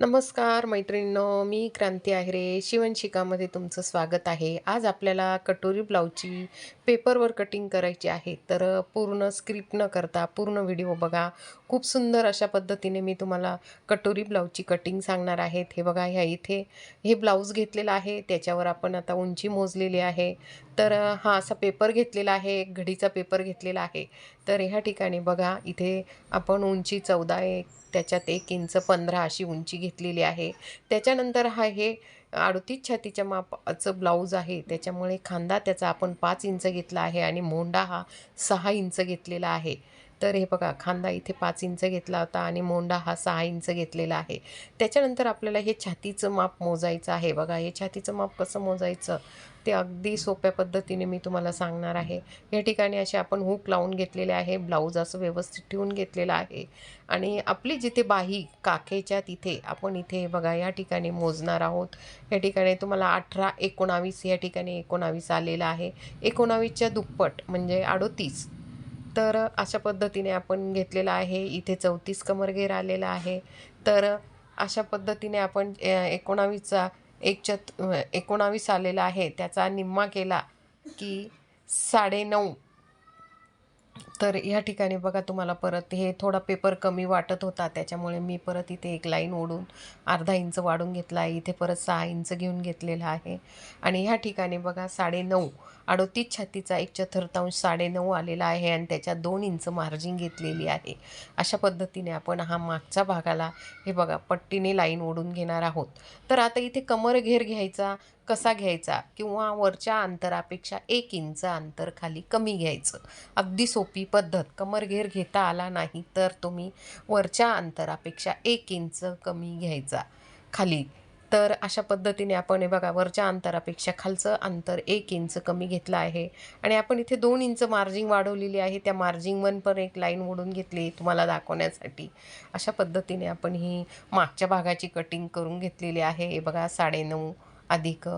नमस्कार मैत्रिणींनो मी क्रांती आहेरे. शिवणशिकामध्ये तुमचं स्वागत आहे. आज आपल्याला कटोरी ब्लाऊजची पेपरवर कटिंग करायची आहे. तर पूर्ण स्क्रिप्ट न करता पूर्ण व्हिडिओ बघा. खूप सुंदर अशा पद्धतीने मी तुम्हाला कटोरी ब्लाऊजची कटिंग सांगणार आहेत हे बघा ह्या इथे हे ब्लाऊज घेतलेलं आहे. त्याच्यावर आपण आता उंची मोजलेली आहे. तर हा असा पेपर घेतलेला आहे एक घडीचा पेपर घेतलेला आहे. तर ह्या ठिकाणी बघा इथे आपण उंची चौदा एक त्याच्यात एक इंच पंधरा अशी उंची घेतलेली आहे. त्याच्यानंतर हा हे अडतीस छातीच्या मापाचं ब्लाऊज आहे त्याच्यामुळे खांदा त्याचा आपण पाच इंच घेतला आहे आणि मोंडा हा सहा इंच घेतलेला आहे. तर हे बघा खांदा इथे पाच इंच घेतला होता आणि मोंडा हा सहा इंच घेतलेला आहे. त्याच्यानंतर आपल्याला हे छातीचं माप मोजायचं आहे. बघा हे छातीचं माप कसं मोजायचं? ते अगदी सोप्या पद्धतीने मी तुम्हाला सांगणार आहे. या ठिकाणी असे आपण हुक लावून घेतलेले आहे ब्लाऊज असं व्यवस्थित ठेवून घेतलेलं आहे. आणि आपली जिथे बाही काखेच्या तिथे आपण इथे बघा या ठिकाणी मोजणार आहोत. या ठिकाणी तुम्हाला अठरा एकोणावीस या ठिकाणी एकोणावीस आलेलं आहे. एकोणावीसच्या दुप्पट म्हणजे अडोतीस. तर अशा पद्धतीने आपण घेतलेलं आहे. इथे चौतीस कमरघेर आलेला आहे. तर अशा पद्धतीने आपण एकोणावीसचा एक चत एकोणावीस आलेला आहे. त्याचा निम्मा केला की साडेनऊ. तर ह्या ठिकाणी बघा तुम्हाला परत हे थोडा पेपर कमी वाटत होता. त्याच्यामुळे मी परत इथे एक लाईन ओढून अर्धा इंच वाढून घेतला आहे. इथे परत सहा इंच घेऊन घेतलेला आहे. आणि ह्या ठिकाणी बघा साडेनऊ. अडोतीस छातीचा एक चतुर्थांश साडेनऊ आलेला आहे आणि त्याच्यात दोन इंच मार्जिन घेतलेली आहे. अशा पद्धतीने आपण हा मागच्या भागाला हे बघा पट्टीने लाईन ओढून घेणार आहोत. तर आता इथे कमर घेर घ्यायचा कसा घ्यायचा किंवा वरच्या अंतरापेक्षा एक इंच अंतर खाली कमी घ्यायचं. अगदी सोपी पद्धत. कमर घेर घेता आला नाही तर तुम्ही वरच्या अंतरापेक्षा एक इंच कमी घ्यायचा. खाली तर अशा पद्धतीने आपण हे बघा वरच्या अंतरापेक्षा खालचं अंतर एक इंच कमी घेतलं आहे. आणि आपण इथे दोन इंच मार्जिंग वाढवलेली आहे. त्या मार्जिंगवर पण एक लाईन ओढून घेतली तुम्हाला दाखवण्यासाठी. अशा पद्धतीने आपण ही मागच्या भागाची कटिंग करून घेतलेली आहे. हे बघा साडेनऊ अधिक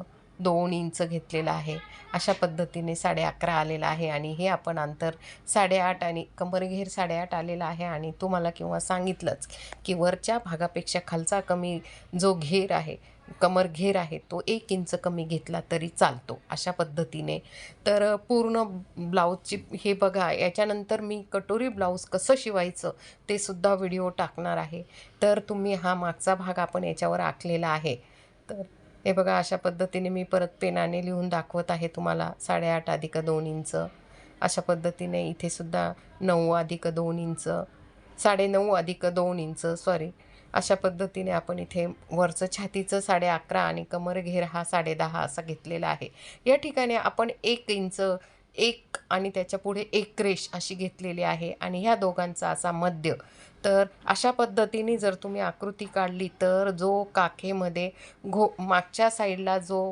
दोन इंच घेतलेलं आहे. अशा पद्धतीने साडे अकरा आलेलं आहे आणि हे आपण अंतर साडेआठ आणि कमरघेर साडेआठ आलेला आहे आणि तुम्हाला किंवा सांगितलंच की वरच्या भागापेक्षा खालचा कमी जो घेर आहे कमर घेर आहे तो एक इंच कमी घेतला तरी चालतो अशा पद्धतीने. तर पूर्ण ब्लाऊजची हे बघा याच्यानंतर मी कटोरी ब्लाऊज कसं शिवायचं ते सुद्धा व्हिडिओ टाकणार आहे. तर तुम्ही हा मागचा भाग आपण याच्यावर आखलेला आहे. तर हे बघा अशा पद्धतीने मी परत पेनाने लिहून दाखवत आहे तुम्हाला साडेआठ अधिक दोन इंच. अशा पद्धतीने इथे सुद्धा नऊ अधिक दोन इंच साडेनऊ अधिक दोन इंच सॉरी अशा पद्धतीने आपण इथे वरचं छातीचं साडे अकरा आणि कमर घेर हा साडे दहा असा घेतलेला आहे. या ठिकाणी आपण एक इंच एक आणि त्याच्या पुढे एक रेष अशी घेतलेली आहे आणि ह्या दोघांचा असा मध्य. तर अशा पद्धतीने जर तुम्ही आकृती काढली तर जो काखेमध्ये घो मागच्या साईडला जो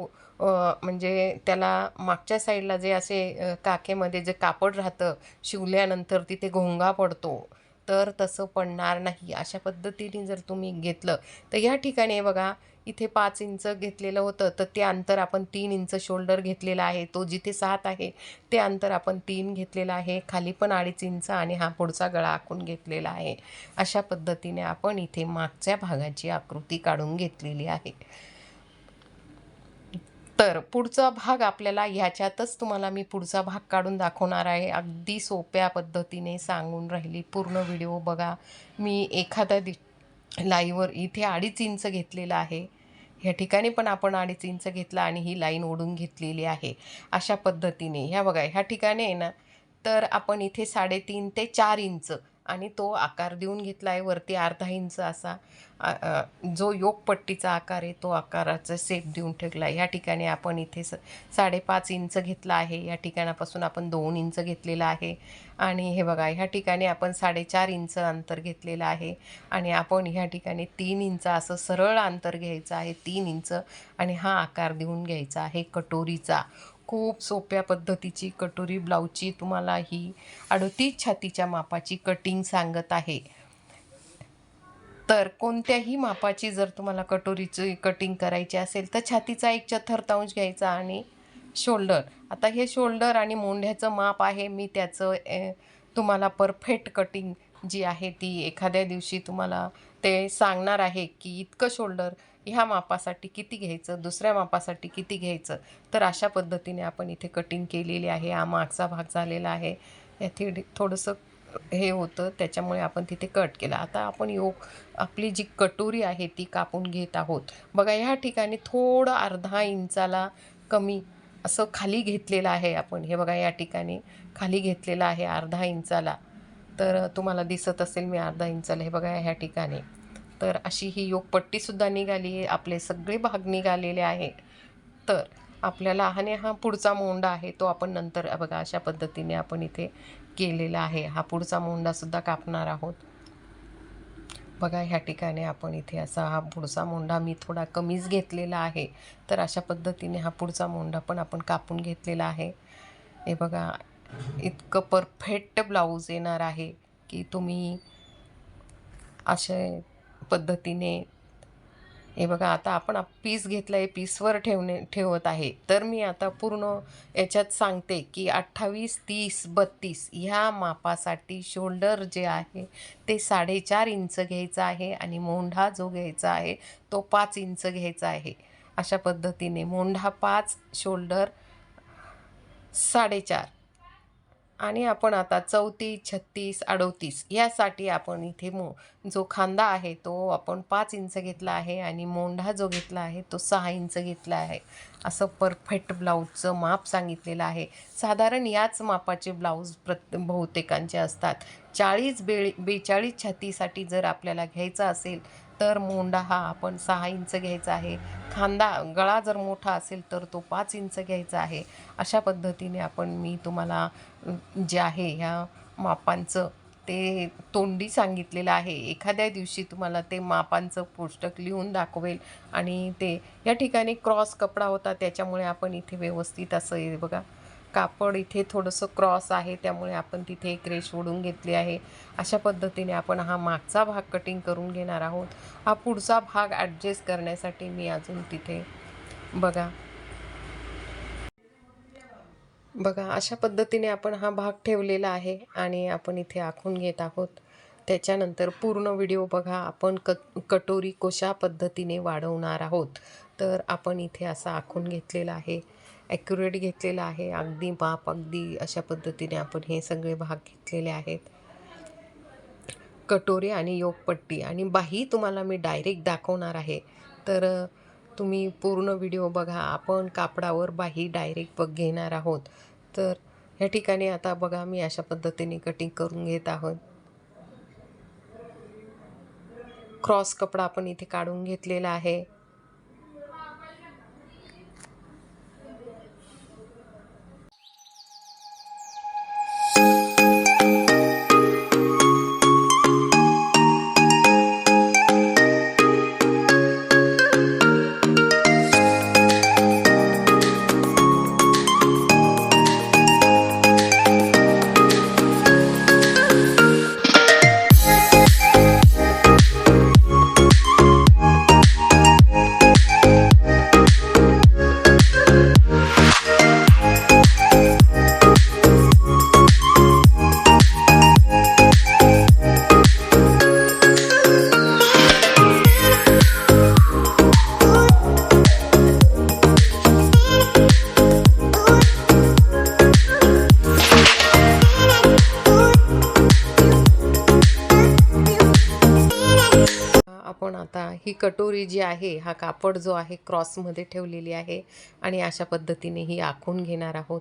म्हणजे त्याला मागच्या साईडला जे असे काखेमध्ये जे कापड राहतं शिवल्यानंतर तिथे घोंगा पडतो तर तसं पडणार नाही. अशा पद्धतीने जर तुम्ही घेतलं तर या ठिकाणी बघा इथे पाच इंच घेतलेलं होतं तर ते अंतर आपण तीन इंच शोल्डर घेतलेला आहे. तो जिथे सात आहे ते अंतर आपण तीन घेतलेलं आहे. खाली पण अडीच इंच आणि हा पुढचा गळा आखून घेतलेला आहे. अशा पद्धतीने आपण इथे मागच्या भागाची आकृती काढून घेतलेली आहे. तर पुढचा भाग आपल्याला ह्याच्यातच तुम्हाला मी पुढचा भाग काढून दाखवणार आहे. अगदी सोप्या पद्धतीने सांगून राहिली पूर्ण व्हिडिओ बघा. मी एखाद्या दि लाईवर इथे अडीच इंच घेतलेलं आहे. ह्या ठिकाणी पण आपण अडीच इंच घेतला आणि ही लाईन ओढून घेतलेली आहे. अशा पद्धतीने. ह्या बघा ह्या ठिकाणी आहे ना तर आपण इथे साडेतीन ते चार इंच आणि तो आकार देऊन घेतला आहे वरती अर्धा इंच असा जो योगपट्टीचा आकार आहे तो आकाराचा सेप देऊन ठेवला आहे ह्या ठिकाणी आपण इथे स साडेपाच इंच घेतला आहे. या ठिकाणापासून आपण दोन इंच घेतलेला आहे. आणि हे बघा ह्या ठिकाणी आपण साडेचार इंच अंतर घेतलेलं आहे. आणि आपण ह्या ठिकाणी तीन इंच असं सरळ अंतर घ्यायचं आहे तीन इंच. आणि हा आकार देऊन घ्यायचा आहे कटोरीचा. खूप सोप्या पद्धतीची कटोरी ब्लाऊजची तुम्हाला ही अडतीस छातीच्या मापाची कटिंग सांगत आहे. तर कोणत्याही मापाची जर तुम्हाला कटोरीची कटिंग करायची असेल तर छातीचा एक चथरतांश घ्यायचा आणि शोल्डर आता हे शोल्डर आणि मोंढ्याचं माप आहे मी त्याचं तुम्हाला परफेक्ट कटिंग जी आहे ती एखाद्या दिवशी तुम्हाला ते सांगणार आहे की इतकं शोल्डर ह्या मापासाठी किती घ्यायचं? दुसऱ्या मापासाठी किती घ्यायचं? तर अशा पद्धतीने आपण इथे कटिंग केलेली आहे. हा मागचा भाग झालेला आहे. याथे थोडंसं हे होतं. त्याच्यामुळे आपण तिथे कट केला. आता आपण योग आपली जी कटोरी आहे ती कापून घेत आहोत. बघा ह्या ठिकाणी थोडं अर्धा इंचाला कमी असं खाली घेतलेलं आहे आपण. हे बघा या ठिकाणी खाली घेतलेलं आहे अर्धा इंचाला. तर तुम्हाला दिसत असेल मी अर्धा इंचाला. हे बघा ह्या ठिकाणी. तर अशी ही योगपट्टीसुद्धा निघाली आहे. आपले सगळे भाग निघालेले आहे तर आपल्याला आणि हा पुढचा मोंडा आहे तो आपण नंतर बघा अशा पद्धतीने आपण इथे केलेला आहे. हा पुढचा मोंडासुद्धा कापणार आहोत. बघा ह्या ठिकाणी आपण इथे असा हा पुढचा मोंढा मी थोडा कमीच घेतलेला आहे. तर अशा पद्धतीने हा पुढचा मोंडा पण आपण कापून घेतलेला आहे. हे बघा इतकं परफेक्ट ब्लाऊज येणार आहे की तुम्ही असे पद्धतीने. हे बघा आता आपण पीस घेतलं आहे पीसवर ठेवणे ठेवत आहे. तर मी आता पूर्ण याच्यात सांगते की अठ्ठावीस तीस बत्तीस ह्या मापासाठी शोल्डर जे आहे ते साडेचार इंच घ्यायचं आहे आणि मोंढा जो घ्यायचा आहे तो पाच इंच घ्यायचा आहे. अशा पद्धतीने मोंढा पाच शोल्डर साडेचार. आणि आपण आता चौतीस छत्तीस अडोतीस यासाठी आपण इथे मो जो खांदा आहे तो आपण पाच इंच घेतला आहे आणि मोंढा जो घेतला आहे तो सहा इंच घेतला आहे. असं परफेक्ट ब्लाऊजचं माप सांगितलेलं आहे. साधारण याच मापाचे ब्लाऊज प्रत बहुतेकांचे असतात. चाळीस बे बेचाळीस छातीसाठी जर आपल्याला घ्यायचं असेल तर मोंडा हा आपण सहा इंच घ्यायचा आहे. खांदा गळा जर मोठा असेल तर तो पाच इंच घ्यायचा आहे. अशा पद्धतीने आपण मी तुम्हाला जे आहे ह्या मापांचं ते तोंडी सांगितलेलं आहे. एखाद्या दिवशी तुम्हाला ते मापांचं पुस्तक लिहून दाखवेल आणि ते या ठिकाणी क्रॉस कपडा होता त्याच्यामुळे आपण इथे व्यवस्थित असं बघा कापड इथे थोडंसं क्रॉस आहे त्यामुळे आपण तिथे एक रेश ओढून घेतली आहे. अशा पद्धतीने आपण हा मागचा भाग कटिंग करून घेणार आहोत. हा पुढचा भाग ॲडजस्ट करण्यासाठी मी अजून तिथे बघा. बघा अशा पद्धतीने आपण हा भाग ठेवलेला आहे आणि आपण इथे आखून घेत आहोत. त्याच्यानंतर पूर्ण व्हिडिओ बघा आपण क कटोरी कशा पद्धतीने वाढवणार आहोत. तर आपण इथे असा आखून घेतलेला आहे. ॲक्युरेट घेतलेला आहे. अगदी माप अगदी अशा पद्धतीने आपण हे सगळे भाग घेतलेले आहेत. कटोरे आणि योगपट्टी. आणि बाही तुम्हाला मी डायरेक्ट दाखवणार आहे. तर तुम्ही पूर्ण व्हिडिओ बघा. आपण कापडावर बाही डायरेक्ट बघ घेणार आहोत. तर ह्या ठिकाणी आता बघा मी अशा पद्धतीने कटिंग करून घेत आहोत. क्रॉस कपडा आपण इथे काढून घेतलेला आहे. आपण आता ही कटोरी जी आहे हा कापड जो आहे क्रॉसमध्ये ठेवलेली आहे आणि अशा पद्धतीने ही आखून घेणार आहोत.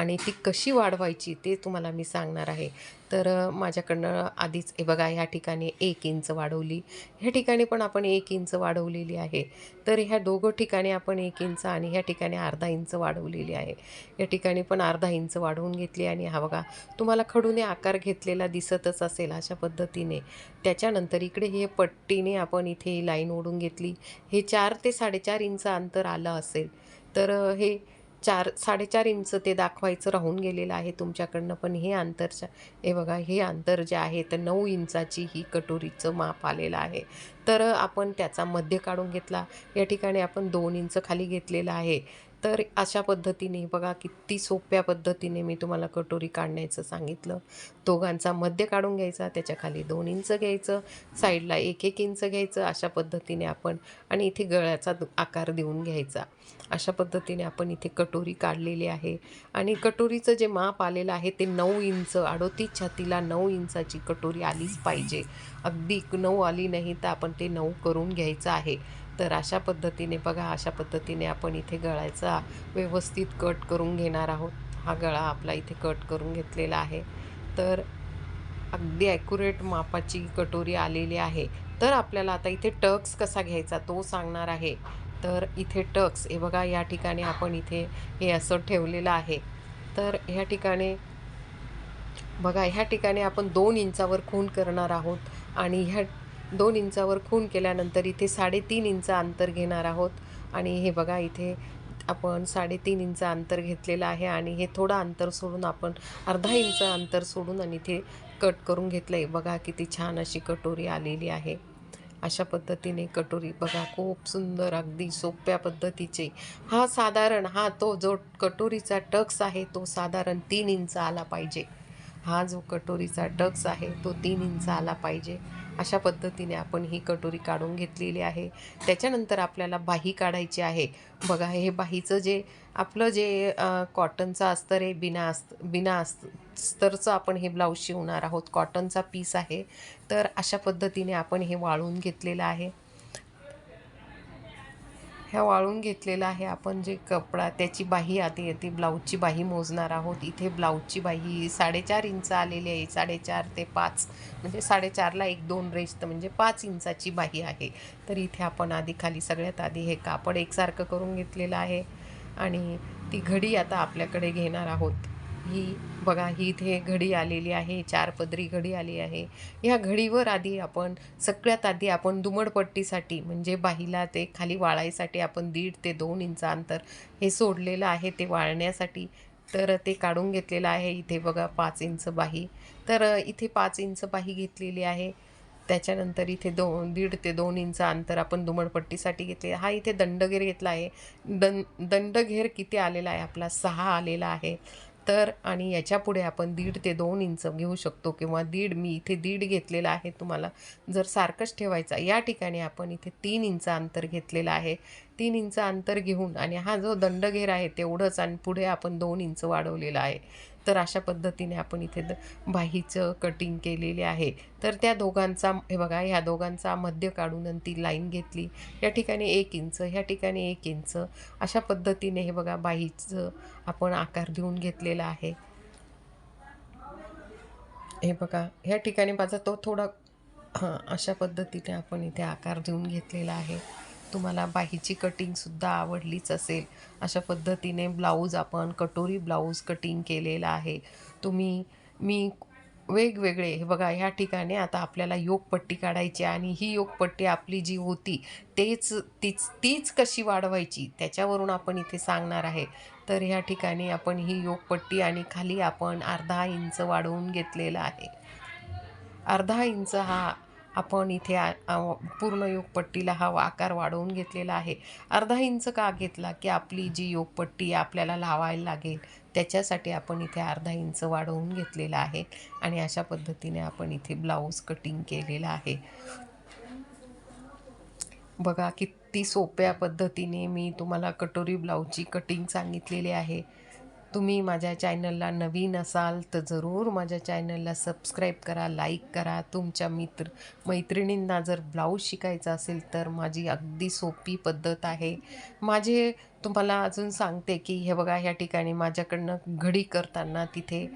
आणि ती कशी वाढवायची ते तुम्हाला मी सांगणार आहे. तर माझ्याकडनं आधीच हे बघा ह्या ठिकाणी एक इंच वाढवली. ह्या ठिकाणी पण आपण एक इंच वाढवलेली आहे. तर ह्या दोघं ठिकाणी आपण एक इंच आणि ह्या ठिकाणी अर्धा इंच वाढवलेली आहे. या ठिकाणी पण अर्धा इंच वाढवून घेतली आणि हा बघा तुम्हाला खडूने आकार घेतलेला दिसतच असेल अशा पद्धतीने. त्याच्यानंतर इकडे हे पट्टीने आपण इथे ही लाईन ओढून घेतली. हे चार ते साडेचार इंच अंतर आलं असेल. तर हे चार साडेचार इंच ते दाखवायचं राहून गेलेलं आहे तुमच्याकडनं पण हे अंतरच्या हे बघा हे अंतर जे आहे तर नऊ इंचाची ही कटोरीचं माप आलेलं आहे. तर आपण त्याचा मध्य काढून घेतला. या ठिकाणी आपण दोन इंच खाली घेतलेलं आहे. तर अशा पद्धतीने बघा किती सोप्या पद्धतीने मी तुम्हाला कटोरी काढण्याचं सांगितलं. दोघांचा मध्य काढून घ्यायचा त्याच्याखाली दोन इंच घ्यायचं साईडला एक एक इंच घ्यायचं अशा पद्धतीने आपण आणि इथे गळ्याचा आकार देऊन घ्यायचा. अशा पद्धतीने आपण इथे कटोरी काढलेली आहे आणि कटोरीचं जे माप आलेलं आहे ते नऊ इंच अडोतीस छातीला नऊ इंचाची कटोरी आलीच पाहिजे. अगदी नऊ आली नाही तर आपण ते नऊ करून घ्यायचं आहे. तर अशा पद्धतीने बघा अशा पद्धतीने आपण इथे गळायचा व्यवस्थित कट करून घेणार आहोत. हा गळा आपला इथे कट करून घेतलेला आहे. तर अगदी ॲक्युरेट मापाची कटोरी आलेली आहे. तर आपल्याला आता इथे टक्स कसा घ्यायचा तो सांगणार आहे. तर इथे टक्स हे बघा या ठिकाणी आपण इथे हे असं ठेवलेलं आहे. तर ह्या ठिकाणी बघा ह्या ठिकाणी आपण दोन इंचावर खून करणार आहोत आणि ह्या दोन इंचावर खून केल्यानंतर इथे साडेतीन इंच अंतर घेणार आहोत. आणि हे बघा इथे आपण साडेतीन इंच अंतर घेतलेलं आहे आणि हे थोडं अंतर सोडून आपण अर्धा इंच अंतर सोडून आणि इथे कट करून घेतलं आहे बघा किती छान अशी कटोरी आलेली आहे. अशा पद्धतीने कटोरी बघा खूप सुंदर अगदी सोप्या पद्धतीचे. हा साधारण हा तो जो कटोरीचा टक्स आहे तो साधारण तीन इंच आला पाहिजे. हा जो कटोरीचा टक्स आहे तो तीन इंच आला पाहिजे. अशा पद्धतीने आपण ही कटोरी काढून घेतलेली आहे. त्याच्यानंतर आपल्याला बाही काढायची आहे. बघा हे बाहीचं जे आपलं जे कॉटनचं अस्तर आहे बिना अस्त बिना अस्त अस्तरचं आपण हे ब्लाऊज शिवणार आहोत. कॉटनचा पीस आहे. तर अशा पद्धतीने आपण हे वाळून घेतलेलं आहे. ह्या वाळून घेतलेला आहे. आपण जे कपडा त्याची बाही आधी येते. ब्लाऊजची बाही मोजणार आहोत. इथे ब्लाऊजची बाही साडेचार इंच आलेली आहे. साडेचार ते पाच म्हणजे साडेचारला एक दोन रेश तर म्हणजे पाच इंचाची बाही आहे. तर इथे आपण आधी खाली सगळ्यात आधी हे कापड एकसारखं करून घेतलेलं आहे. आणि ती घडी आता आपल्याकडे घेणार आहोत. ही बघा ही इथे घडी आलेली आहे चार पदरी घडी आली आहे. ह्या घडीवर आधी आपण सगळ्यात आधी आपण दुमडपट्टीसाठी म्हणजे बाहीला ते खाली वाळायसाठी आपण दीड ते दोन इंच अंतर हे सोडलेलं आहे ते वाळण्यासाठी. तर ते काढून घेतलेलं आहे इथे बघा पाच इंच बाही. तर इथे पाच इंच बाही घेतलेली आहे. त्याच्यानंतर इथे दोन दीड ते दोन इंच अंतर आपण दुमडपट्टीसाठी घेतले हा इथे दंडघेर घेतला आहे. दं दंडघेर किती आलेला आहे? आपला सहा आलेला आहे. तर आणि याच्यापुढे आपण दीड ते दोन इंच घेऊ शकतो किंवा दीड मी इथे दीड घेतलेला आहे तुम्हाला जर सारखंच ठेवायचा या ठिकाणी आपण इथे तीन इंच अंतर घेतलेलं आहे. तीन इंच अंतर घेऊन आणि हा जो दंडघेर आहे तेवढंच आणि पुढे आपण दोन इंच वाढवलेला आहे. तर अशा पद्धतीने आपण इथे द बाहीचं कटिंग केलेले आहे. तर त्या दोघांचा हे बघा ह्या दोघांचा मध्य काढून आणि ती लाईन घेतली. या ठिकाणी एक इंच ह्या ठिकाणी एक इंच अशा पद्धतीने हे बघा बाहीचं आपण आकार देऊन घेतलेला आहे. हे बघा ह्या ठिकाणी माझा तो थोडा हां अशा पद्धतीने आपण इथे आकार देऊन घेतलेला आहे. तुम्हाला बाहीची कटिंगसुद्धा आवडलीच असेल. अशा पद्धतीने ब्लाऊज आपण कटोरी ब्लाऊज कटिंग केलेला आहे. तुम्ही मी वेगवेगळे हे बघा ह्या ठिकाणी आता आपल्याला योगपट्टी काढायची आणि ही योगपट्टी आपली जी होती तेच तीच तीच कशी वाढवायची त्याच्यावरून आपण इथे सांगणार आहे. तर ह्या ठिकाणी आपण ही योगपट्टी आणि खाली आपण अर्धा इंच वाढवून घेतलेला आहे. अर्धा इंच हा आपण इथे पूर्ण योगपट्टीला हा आकार वाढवून घेतलेला आहे. अर्धा इंच का घेतला की आपली जी योगपट्टी आपल्याला लावायला लागेल त्याच्यासाठी आपण इथे अर्धा इंच वाढवून घेतलेला आहे आणि अशा पद्धतीने आपण इथे ब्लाऊज कटिंग केलेला आहे. बघा किती सोप्या पद्धतीने मी तुम्हाला कटोरी ब्लाऊजची कटिंग सांगितलेली आहे. तुम्ही माझ्या चॅनलला नवीन असाल तर जरूर माझ्या चॅनलला सबस्क्राईब करा लाईक करा. तुमच्या मित्र मैत्रिणींना जर ब्लाऊज शिकायचा असेल तर माझी अगदी सोपी पद्धत आहे. माझे तुम्हाला अजून सांगते की हे बघा ह्या ठिकाणी माझ्याकडनं घडी करताना तिथे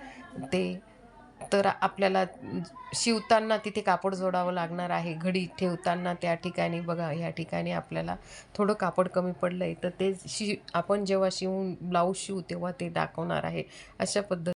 ते तर आपल्याला शिवताना तिथे कापड जोडावं लागणार आहे. घडी ठेवताना त्या ठिकाणी बघा ह्या ठिकाणी आपल्याला थोडं कापड कमी पडलं आहे तर ते शि आपण जेव्हा शिवून ब्लाऊज शिवू तेव्हा ते दाखवणार आहे. अशा पद्धती